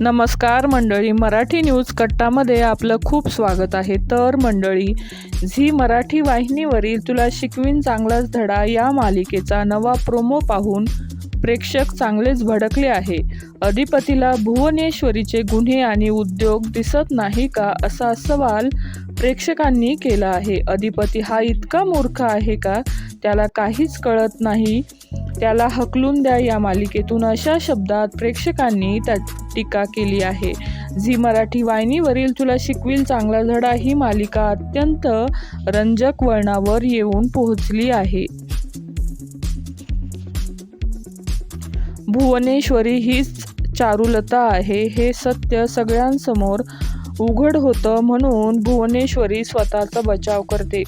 नमस्कार मंडळी मराठी न्यूज कट्टामध्ये आपलं खूप स्वागत आहे. तर मंडळी झी मराठी वाहिनीवरील तुला शिकवीन चांगलाच धडा या मालिकेचा नवा प्रोमो पाहून प्रेक्षक चांगलेच भडकले आहे. अधिपतीला भुवनेश्वरीचे गुन्हे आणि उद्योग दिसत नाही का असा सवाल प्रेक्षकांनी केला आहे. अधिपती हा इतका मूर्ख आहे का? त्याला काहीच कळत नाही. त्याला हकलून द्या या मालिकेतून अशा शब्दात प्रेक्षकांनी त्या टीका केली आहे. झी मराठी वाहिनीवरील तुला शिकवील चांगला धडा ही मालिका अत्यंत रंजक वळणावर येऊन पोहोचली आहे. भुवनेश्वरी हीच चारुलता आहे हे सत्य सगळ्यांसमोर उघड होतं म्हणून भुवनेश्वरी स्वतःचा बचाव करते.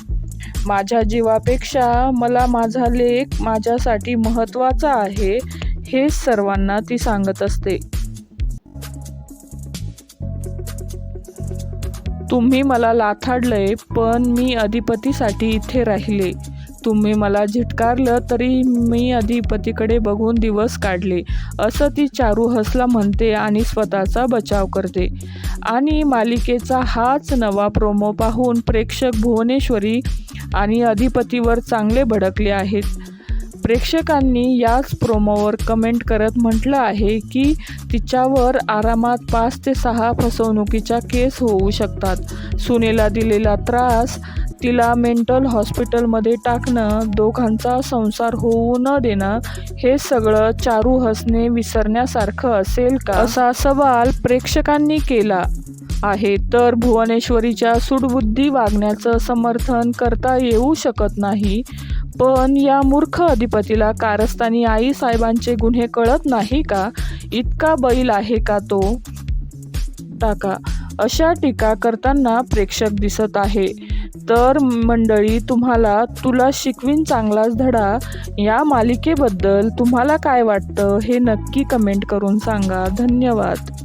माझ्या जीवापेक्षा मला माझा लेख माझ्यासाठी महत्त्वाचा आहे हेच सर्वांना ती सांगत असते. तुम्ही मला लाथाडलंय पण मी अधिपतीसाठी इथे राहिले. तुम्ही मला झिटकारलं तरी मी अधिपतीकडे बघून दिवस काढले. असं ती चारू हसला म्हणते आणि स्वतःचा बचाव करते. आणि मालिकेचा हाच नवा प्रोमो पाहून प्रेक्षक भुवनेश्वरी आणि अधिपतीवर चांगले भडकले आहेत. प्रेक्षकांनी याच प्रोमोवर कमेंट करत म्हटलं आहे की तिच्यावर आरामात पाच ते सहा फसवणुकीच्या केस होऊ शकतात. सुनेला दिलेला त्रास तिला मेंटल हॉस्पिटलमध्ये टाकणं दोघांचा संसार होऊ न देणं हे सगळं चारू हसणे विसरण्यासारखं असेल का? असा सवाल प्रेक्षकांनी केला. आहे. तर भुवनेश्वरीच्या सुडबुद्धी वागण्याचं समर्थन करता येऊ शकत नाही. पण या मूर्ख अधिपतीला कारस्थानी आई साहेबांचे गुन्हे कळत नाही का? इतका बैल आहे का तो? टाका. अशा टीका करताना प्रेक्षक दिसत आहे. तर मंडळी तुम्हाला तुला शिकवीन चांगलाच धडा. या मालिकेबद्दल तुम्हाला काय वाटतं हे नक्की कमेंट करून सांगा. धन्यवाद.